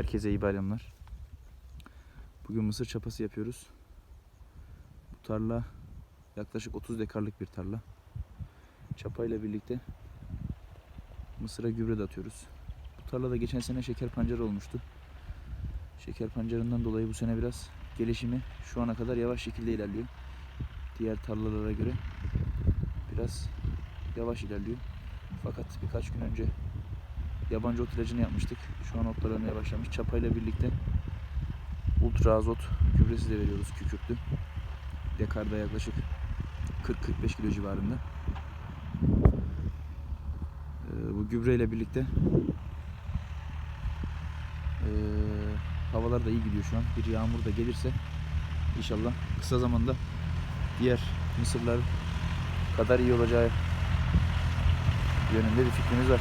Herkese iyi bayramlar. Bugün mısır çapası yapıyoruz. Bu tarla yaklaşık 30 dekarlık bir tarla. Çapayla birlikte mısıra gübre de atıyoruz. Bu tarlada geçen sene şeker pancarı olmuştu. Şeker pancarından dolayı bu sene biraz gelişimi şu ana kadar yavaş şekilde ilerliyor. Diğer tarlalara göre biraz yavaş ilerliyor. Fakat birkaç gün önce yabancı ot ilacını yapmıştık. Şu an otlar ölmeye başlamış. Çapayla birlikte ultra azot gübresi de veriyoruz kükürtlü. Dekarda yaklaşık 40-45 kilo civarında. Ee, bu gübreyle birlikte ee, havalar da iyi gidiyor şu an. Bir yağmur da gelirse inşallah kısa zamanda diğer mısırlar kadar iyi olacağı yönünde bir fikrimiz var.